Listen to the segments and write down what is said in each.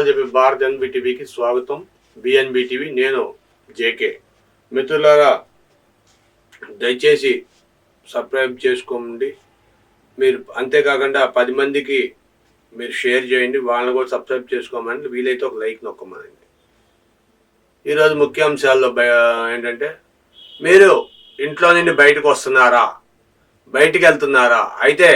నిజాలు చెప్పి భారత్ ఎన్బి టీవీకి స్వాగతం. బిఎన్బి టీవీ నేను జేకే. మిత్రులారా దయచేసి సబ్స్క్రైబ్ చేసుకోండి. మీరు అంతేకాకుండా పది మందికి మీరు షేర్ చేయండి. వాళ్ళని కూడా సబ్స్క్రైబ్ చేసుకోమని వీలైతే ఒక లైక్ నొక్కమనండి. ఈరోజు ముఖ్యాంశాల్లో బయ ఏంటంటే మీరు ఇంట్లో నుండి బయటకు వస్తున్నారా? బయటికి వెళ్తున్నారా? అయితే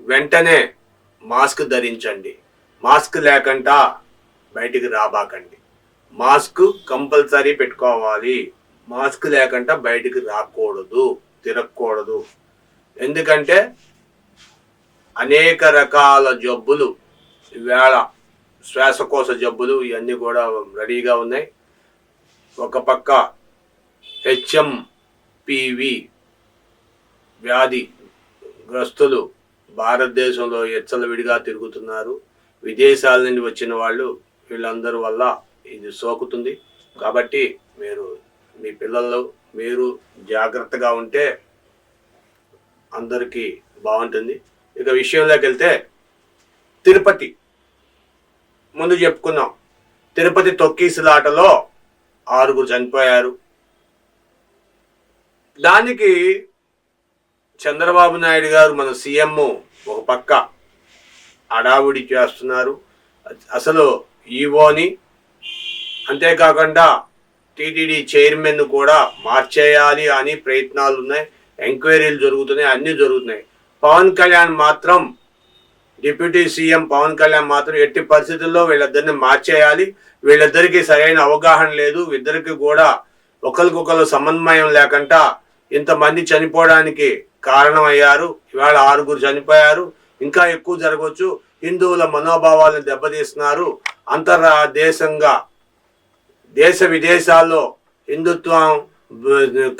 వెంటనే మాస్క్ ధరించండి. మాస్క్ లేకుండా బయటికి రాబాకండి. మాస్క్ కంపల్సరీ పెట్టుకోవాలి. మాస్క్ లేకుండా బయటికి రాకూడదు తిరగకూడదు. ఎందుకంటే అనేక రకాల జబ్బులు వేళ శ్వాసకోశ జబ్బులు ఇవన్నీ కూడా రెడీగా ఉన్నాయి. ఒక పక్క హెచ్ఎం పివి వ్యాధి గ్రస్తులు భారతదేశంలో ఎచ్చలవిడిగా తిరుగుతున్నారు. విదేశాల నుండి వచ్చిన వాళ్ళు వీళ్ళందరి వల్ల ఇది సోకుతుంది. కాబట్టి మీరు మీ పిల్లలు మీరు జాగ్రత్తగా ఉంటే అందరికీ బాగుంటుంది. ఇక విషయంలోకి వెళ్తే తిరుపతి. ముందు చెప్పుకున్నాం తిరుపతి తొక్కీసులాటలో ఆరుగురు చనిపోయారు. దానికి చంద్రబాబు నాయుడు గారు మన సీఎం ఒక పక్క అడావుడి చేస్తున్నారు. అసలు ఈవోని. అంతేకాకుండా టీటీడీ చైర్మన్ కూడా మార్చేయాలి అని ప్రయత్నాలు ఉన్నాయి ఎంక్వైరీలు జరుగుతున్నాయి అన్నీ జరుగుతున్నాయి. పవన్ కళ్యాణ్ మాత్రం డిప్యూటీ సీఎం పవన్ కళ్యాణ్ మాత్రం ఎట్టి పరిస్థితుల్లో వీళ్ళిద్దరిని మార్చేయాలి. వీళ్ళిద్దరికీ సరైన అవగాహన లేదు. ఇద్దరికి కూడా ఒకరికొకరు సమన్వయం లేకుండా ఇంతమంది చనిపోవడానికి కారణమయ్యారు. ఇవాళ ఆరుగురు చనిపోయారు. ఇంకా ఎక్కువ జరగవచ్చు. హిందువుల మనోభావాలను దెబ్బతీస్తున్నారు. అంతర్దేశంగా దేశ విదేశాల్లో హిందుత్వం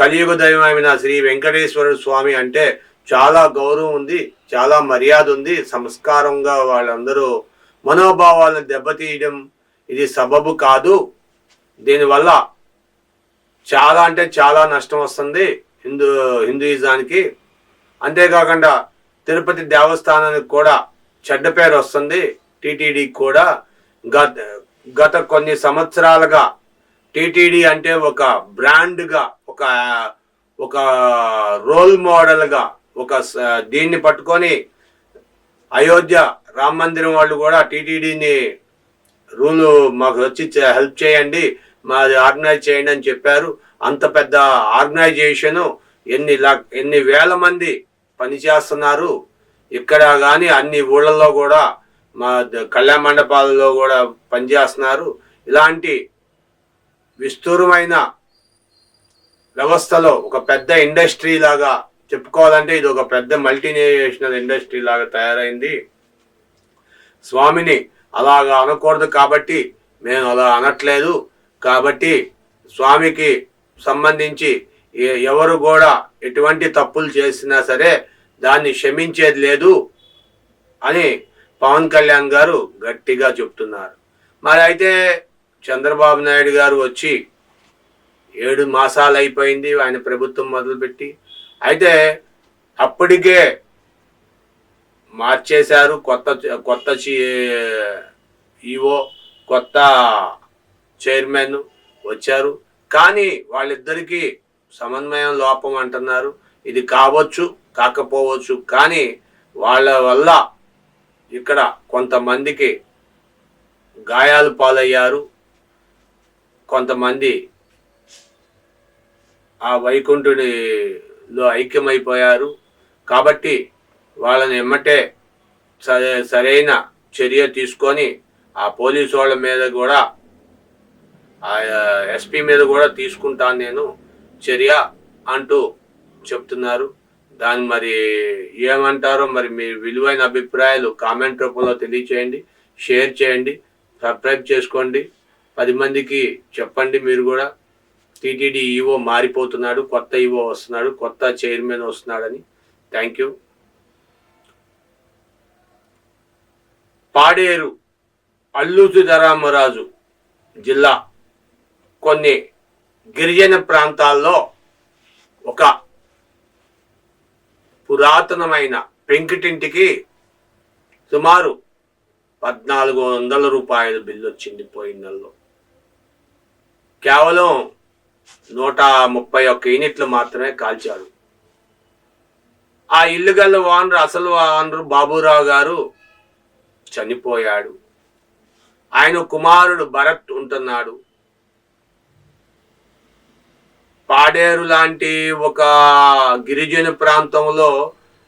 కలియుగ దైవమైన శ్రీ వెంకటేశ్వర స్వామి అంటే చాలా గౌరవం ఉంది చాలా మర్యాద ఉంది సంస్కారంగా వాళ్ళందరూ మనోభావాలను దెబ్బతీయడం ఇది సబబు కాదు. దీనివల్ల చాలా అంటే చాలా నష్టం వస్తుంది హిందూ హిందూయిజానికి. అంతేకాకుండా తిరుపతి దేవస్థానానికి కూడా చెడ్డ పేరు వస్తుంది టీటీడీకి కూడా. గత గత కొన్ని సంవత్సరాలుగా టీటీడీ అంటే ఒక బ్రాండ్గా ఒక ఒక రోల్ మోడల్గా ఒక స- దీన్ని పట్టుకొని అయోధ్య రామ మందిరం వాళ్ళు కూడా టీటీడీని రూల్ మాకు వచ్చి హెల్ప్ చేయండి మాది ఆర్గనైజ్ చేయండి అని చెప్పారు. అంత పెద్ద ఆర్గనైజేషన్ ఎన్ని లక్ ఎన్ని వేల మంది పనిచేస్తున్నారు. ఇక్కడ కానీ అన్ని ఊళ్ళల్లో కూడా మా ద- కళ్యాణ మండపాలలో కూడా పనిచేస్తున్నారు. ఇలాంటి విస్తూరమైన వ్యవస్థలో ఒక పెద్ద ఇండస్ట్రీ లాగా చెప్పుకోవాలంటే ఇది ఒక పెద్ద మల్టీనేషనల్ ఇండస్ట్రీ లాగా తయారైంది. స్వామిని అలాగా అనకూడదు కాబట్టి మేము అలా అనట్లేదు. కాబట్టి స్వామికి సంబంధించి ఎవరు కూడా ఎటువంటి తప్పులు చేసినా సరే దాన్ని క్షమించేది లేదు అని పవన్ కళ్యాణ్ గారు గట్టిగా చెప్తున్నారు. మరి అయితే చంద్రబాబు నాయుడు గారు వచ్చి ఏడు మాసాలు అయిపోయింది ఆయన ప్రభుత్వం మొదలుపెట్టి. అయితే అప్పటికే మార్చేశారు కొత్త కొత్త ఈఓ కొత్త చైర్మన్ వచ్చారు. కానీ వాళ్ళిద్దరికీ సమన్వయం లోపం అంటున్నారు. ఇది కావచ్చు కాకపోవచ్చు కానీ వాళ్ళ వల్ల ఇక్కడ కొంతమందికి గాయాలు పాలయ్యారు. కొంతమంది ఆ వైకుంఠుడిలో ఐక్యమైపోయారు. కాబట్టి వాళ్ళని ఎమ్మటే సరే సరైన చర్య తీసుకొని ఆ పోలీసు వాళ్ళ మీద కూడా ఆ ఎస్పీ మీద కూడా తీసుకుంటాను నేను చర్య అంటూ చెప్తున్నారు. దాన్ని మరి ఏమంటారో మరి మీ విలువైన అభిప్రాయాలు కామెంట్ రూపంలో తెలియచేయండి షేర్ చేయండి సబ్స్క్రైబ్ చేసుకోండి. పది మందికి చెప్పండి మీరు కూడా. టీటీడీ ఈవో మారిపోతున్నాడు కొత్త ఈవో వస్తున్నాడు కొత్త చైర్మన్ వస్తున్నాడని. Thank you. పాడేరు అల్లు ధరామరాజు జిల్లా కొన్ని గిరిజన ప్రాంతాల్లో ఒక పురాతనమైన పెంకిటింటికి సుమారు పద్నాలుగు వందల రూపాయల బిల్లు వచ్చింది పోయిన నెలలో. కేవలం నూట ముప్పై ఒక్క యూనిట్లు మాత్రమే కాల్చాడు ఆ ఇల్లు గల్ల ఓనర్ అసలు ఓనర్ బాబురావు గారు చనిపోయాడు. ఆయన కుమారుడు భరత్ ఉంటున్నాడు. పాడేరు లాంటి ఒక గిరిజన ప్రాంతంలో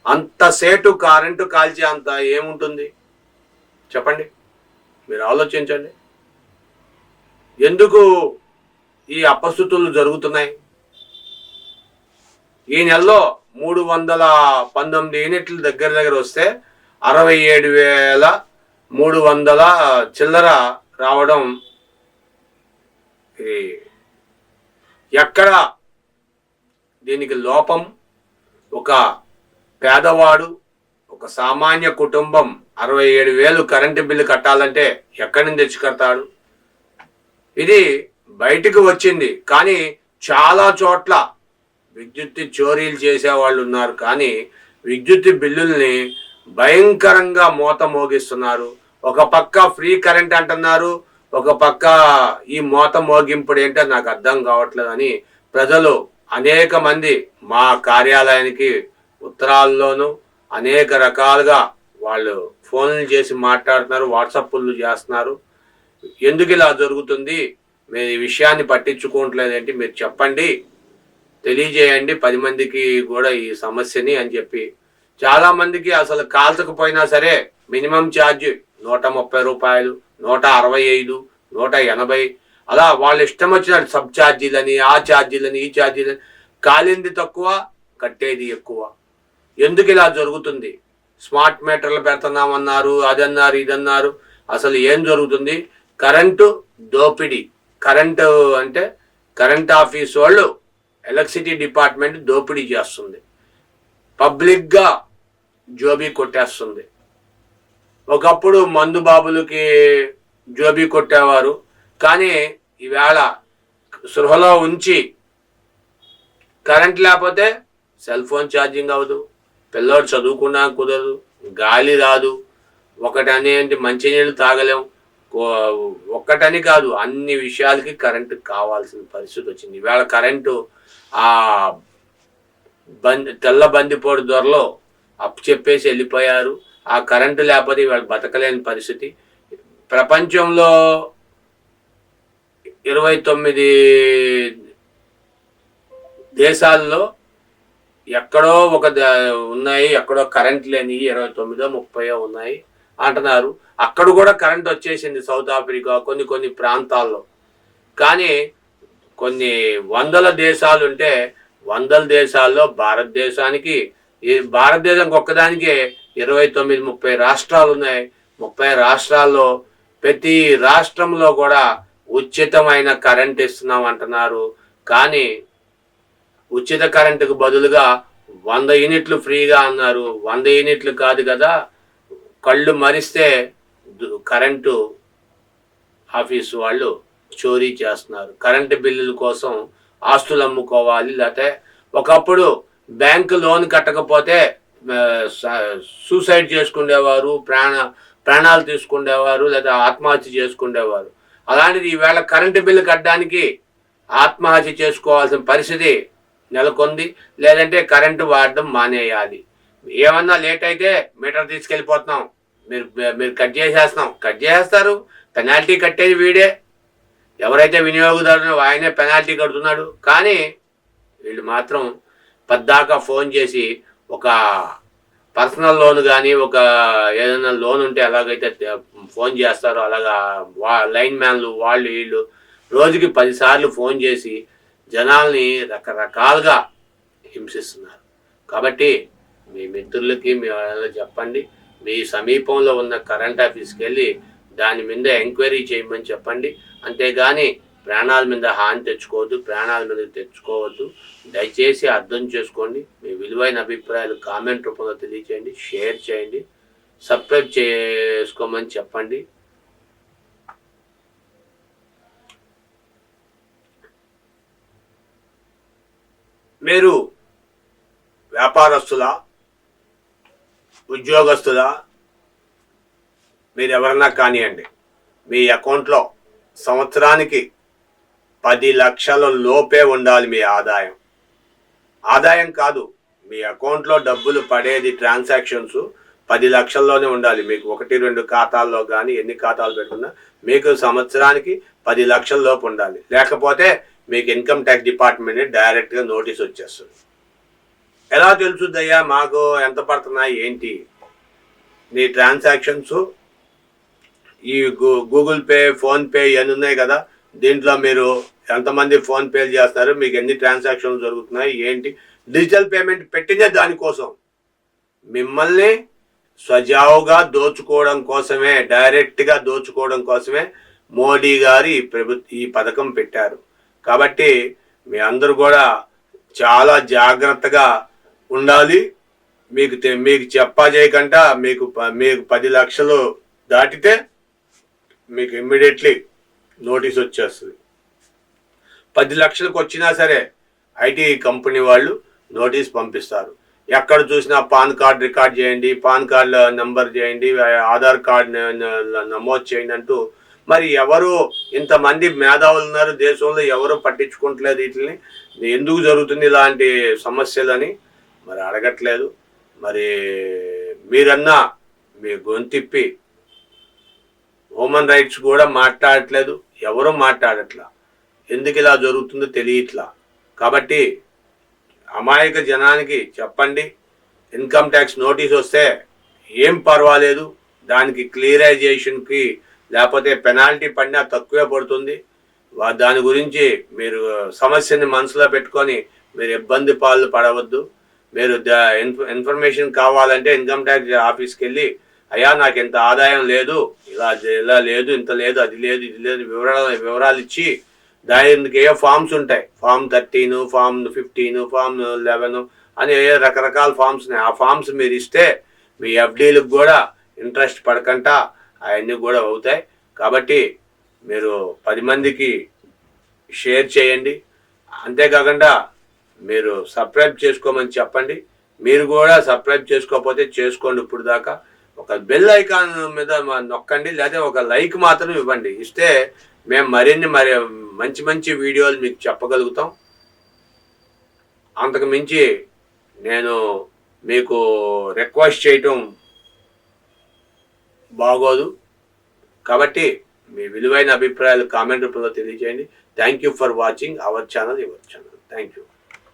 అంతసేటు కరెంటు కాల్చే అంత ఏముంటుంది? చెప్పండి. మీరు ఆలోచించండి. ఎందుకు ఈ అపస్థుతులు జరుగుతున్నాయి? ఈ నెలలో మూడు వందల పంతొమ్మిది యూనిట్లు దగ్గర దగ్గర వస్తే అరవై ఏడు వేల మూడు వందల చిల్లర రావడం ఎక్కడ దీనికి లోపం? ఒక పేదవాడు ఒక సామాన్య కుటుంబం అరవై ఏడు వేలు కరెంటు బిల్లు కట్టాలంటే ఎక్కడి నుంచి తెచ్చి కడతాడు ఇది బయటకు వచ్చింది కానీ చాలా చోట్ల విద్యుత్ చోరీలు చేసే వాళ్ళు ఉన్నారు కానీ విద్యుత్ బిల్లుల్ని భయంకరంగా మోత మోగిస్తున్నారు. ఒక పక్క ఫ్రీ కరెంట్ అంటున్నారు ఒక పక్క ఈ మోత మోగింపుడు ఏంటో నాకు అర్థం కావట్లేదని ప్రజలు అనేక మంది మా కార్యాలయానికి ఉత్తరాల్లోనూ అనేక రకాలుగా వాళ్ళు ఫోన్లు చేసి మాట్లాడుతున్నారు వాట్సాప్లు చేస్తున్నారు. ఎందుకు ఇలా జరుగుతుంది? మీరు ఈ విషయాన్ని పట్టించుకోవట్లేదేంటి? మీరు చెప్పండి. తెలియజేయండి. పది మందికి కూడా ఈ సమస్యని అని చెప్పి. చాలామందికి అసలు కాల్చకపోయినా సరే మినిమం ఛార్జ్ నూట ముప్పై రూపాయలు. నూట అరవై ఐదు నూట ఎనభై. అలా వాళ్ళ ఇష్టం వచ్చిన సబ్ ఛార్జీలని ఆ ఛార్జీలని ఈ ఛార్జీలని. కాలింది తక్కువ కట్టేది ఎక్కువ. ఎందుకు ఇలా జరుగుతుంది? స్మార్ట్ మీటర్లు పెడుతున్నామన్నారు అదన్నారు ఇదన్నారు. అసలు ఏం జరుగుతుంది? కరెంటు దోపిడీ. కరెంటు అంటే కరెంట్ ఆఫీస్ వాళ్ళు ఎలక్ట్రిసిటీ డిపార్ట్మెంట్ దోపిడీ చేస్తుంది. పబ్లిక్గా జోబీ కొట్టేస్తుంది. ఒకప్పుడు మందు బాబులకి జోబీ కొట్టేవారు. కానీ ఈవేళ సృహలో ఉంచి కరెంట్ లేకపోతే సెల్ ఫోన్ ఛార్జింగ్ అవ్వదు. పిల్లోడు చదువుకున్నా కుదరదు. గాలి రాదు. ఒకటనేంటి మంచి మంచినీళ్ళు తాగలేం. కో- ఒక్కటని కాదు అన్ని విషయాలకి కరెంటు కావాల్సిన పరిస్థితి వచ్చింది. ఈవేళ కరెంటు ఆ బంది తెల్ల బందిపోడు దొరలో అప్పు చెప్పేసి వెళ్ళిపోయారు. ఆ కరెంటు లేకపోతే వాళ్ళు బతకలేని పరిస్థితి. ప్రపంచంలో ఇరవై తొమ్మిది దేశాల్లో ఎక్కడో ఒక ద- ఉన్నాయి ఎక్కడో కరెంట్ లేని ఇరవై తొమ్మిదో ముప్పయో ఉన్నాయి అంటున్నారు. అక్కడ కూడా కరెంట్ వచ్చేసింది సౌత్ ఆఫ్రికా కొన్ని కొన్ని ప్రాంతాల్లో. కానీ కొన్ని వందల దేశాలు ఉంటే వందల దేశాల్లో భారతదేశానికి ఈ భారతదేశం ఒక్కదానికే ఇరవై తొమ్మిది ముప్పై రాష్ట్రాలు ఉన్నాయి ముప్పై రాష్ట్రాల్లో ప్రతి రాష్ట్రంలో కూడా ఉచితమైన కరెంట్ ఇస్తున్నాం అంటున్నారు కానీ ఉచిత కరెంటుకు బదులుగా వంద యూనిట్లు ఫ్రీగా అన్నారు. వంద యూనిట్లు కాదు కదా. కళ్ళు మరిస్తే కరెంటు ఆఫీసు వాళ్ళు చోరీ చేస్తున్నారు. కరెంటు బిల్లుల కోసం ఆస్తులు అమ్ముకోవాలి. లేకపోతే ఒకప్పుడు బ్యాంకు లోన్ కట్టకపోతే సూసైడ్ చేసుకునేవారు ప్రాణ ప్రాణాలు తీసుకునేవారు లేదా ఆత్మహత్య చేసుకునేవారు అలాంటిది ఈవేళ కరెంటు బిల్లు కట్టడానికి ఆత్మహత్య చేసుకోవాల్సిన పరిస్థితి నెలకొంది. లేదంటే కరెంటు వాడడం మానేయాలి. ఏమన్నా లేట్ అయితే మీటర్ తీసుకెళ్ళిపోతున్నాం. మీరు మీరు కట్ చేసేస్తున్నాం. కట్ చేసేస్తారు. పెనాల్టీ కట్టేది వీడే. ఎవరైతే వినియోగదారునో ఆయనే పెనాల్టీ కడుతున్నాడు. కానీ వీళ్ళు మాత్రం పద్దాకా ఫోన్ చేసి ఒక పర్సనల్ లోన్ కానీ ఒక ఏదైనా లోన్ ఉంటే ఎలాగైతే ఫోన్ చేస్తారో అలాగా వా లైన్ మ్యాన్లు వాళ్ళు వీళ్ళు రోజుకి పదిసార్లు ఫోన్ చేసి జనాల్ని రకరకాలుగా హింసిస్తున్నారు. కాబట్టి మీ మిత్రులకి మీ వాళ్ళకి చెప్పండి. మీ సమీపంలో ఉన్న కరెంట్ ఆఫీస్కి వెళ్ళి దాని మీద ఎంక్వైరీ చేయమని చెప్పండి. అంతేగాని ప్రాణాల మీద హాని తెచ్చుకోవద్దు ప్రాణాల మీద తెచ్చుకోవద్దు. దయచేసి అర్థం చేసుకోండి. మీ విలువైన అభిప్రాయాలు కామెంట్ రూపంలో తెలియచేయండి షేర్ చేయండి సబ్స్క్రైబ్ చేసుకోమని చెప్పండి. మీరు వ్యాపారస్తుల ఉద్యోగస్తుల మీరు ఎవరన్నా కానివ్వండి మీ అకౌంట్లో సంవత్సరానికి పది లక్షల లోపే ఉండాలి మీ ఆదాయం. ఆదాయం కాదు మీ అకౌంట్లో డబ్బులు పడేది ట్రాన్సాక్షన్స్ పది లక్షల్లోనే ఉండాలి. మీకు ఒకటి రెండు ఖాతాల్లో కానీ ఎన్ని ఖాతాలు పెట్టుకున్నా మీకు సంవత్సరానికి పది లక్షల లోపు ఉండాలి. లేకపోతే మీకు ఇన్కమ్ ట్యాక్స్ డిపార్ట్మెంట్ డైరెక్ట్గా నోటీస్ వచ్చేస్తుంది. ఎలా తెలుసుద్దయ్యా మాకు ఎంత పడుతున్నాయి ఏంటి? నీ ట్రాన్సాక్షన్స్ ఈ గూ- గూగుల్ పే ఫోన్పే ఇవన్నీ ఉన్నాయి కదా. దీంట్లో మీరు ఎంతమంది ఫోన్ పేలు చేస్తారు? మీకు ఎన్ని ట్రాన్సాక్షన్స్ జరుగుతున్నాయి? ఏంటి? డిజిటల్ పేమెంట్ పెట్టిందే దానికోసం. మిమ్మల్ని సజావుగా దోచుకోవడం కోసమే డైరెక్ట్గా దోచుకోవడం కోసమే మోడీ గారు ఈ ప్రభు ఈ పథకం పెట్టారు. కాబట్టి మీ అందరూ కూడా చాలా జాగ్రత్తగా ఉండాలి. మీకు తె- మీకు చెప్పా చేయకుండా మీకు ప- మీకు పది లక్షలు దాటితే మీకు ఇమ్మీడియట్లీ నోటీస్ వచ్చేస్తుంది. పది లక్షలకు వచ్చినా సరే ఐటీ కంపెనీ వాళ్ళు నోటీస్ పంపిస్తారు. ఎక్కడ చూసినా పాన్ కార్డ్ రికార్డ్ చేయండి పాన్ కార్డ్ నెంబర్ చేయండి ఆధార్ కార్డ్ నమోదు చేయండి అంటూ మరి ఎవరు ఇంతమంది మేధావులు ఉన్నారు దేశంలో ఎవరు పట్టించుకోవట్లేదు వీటిని ఎందుకు జరుగుతుంది ఇలాంటి సమస్యలని మరి అడగట్లేదు. మరి మీరన్నా మీ గొంతిప్పి హ్యూమన్ రైట్స్ కూడా మాట్లాడట్లేదు ఎవరు మాట్లాడట్లా? ఎందుకు ఇలా జరుగుతుందో తెలియట్లా? కాబట్టి అమాయక జనానికి చెప్పండి. ఇన్కమ్ ట్యాక్స్ నోటీస్ వస్తే ఏం పర్వాలేదు. దానికి క్లియరైజేషన్కి లేకపోతే పెనాల్టీ పడినా తక్కువే పడుతుంది. దాని గురించి మీరు సమస్యని మనసులో పెట్టుకొని మీరు ఇబ్బంది పాలు పడవద్దు. మీరు ద- ఇన్ఫర్మేషన్ కావాలంటే ఇన్కమ్ ట్యాక్స్ ఆఫీస్కి వెళ్ళి అయ్యా నాకు ఇంత ఆదాయం లేదు. ఇలా ఇలా లేదు ఇంత లేదు అది లేదు ఇది లేదు వివరాలు వివరాలు ఇచ్చి దానికి ఏ ఫామ్స్ ఉంటాయి. Form thirteen form fifteen form eleven అని ఏ రకరకాల ఫామ్స్ ఉన్నాయి. ఆ ఫామ్స్ మీరు ఇస్తే మీ ఎఫ్డీలకు కూడా ఇంట్రెస్ట్ పడకుండా అవన్నీ కూడా అవుతాయి. కాబట్టి మీరు పది మందికి షేర్ చేయండి. అంతేకాకుండా మీరు సబ్స్క్రైబ్ చేసుకోమని చెప్పండి. మీరు కూడా సబ్స్క్రైబ్ చేసుకోకపోతే చేసుకోండి ఇప్పుడు దాకా ఒక బెల్ ఐకాన్ మీద నొక్కండి. లేదా ఒక లైక్ మాత్రం ఇవ్వండి. ఇస్తే మేము మరిన్ని మరి మంచి మంచి వీడియోలు మీకు చెప్పగలుగుతాం. అంతకు మించి నేను మీకు రిక్వెస్ట్ చేయటం బాగోదు. కాబట్టి మీ విలువైన అభిప్రాయాలు కామెంట్ రూపంలో తెలియజేయండి. Thank you for watching our channel your channel thank you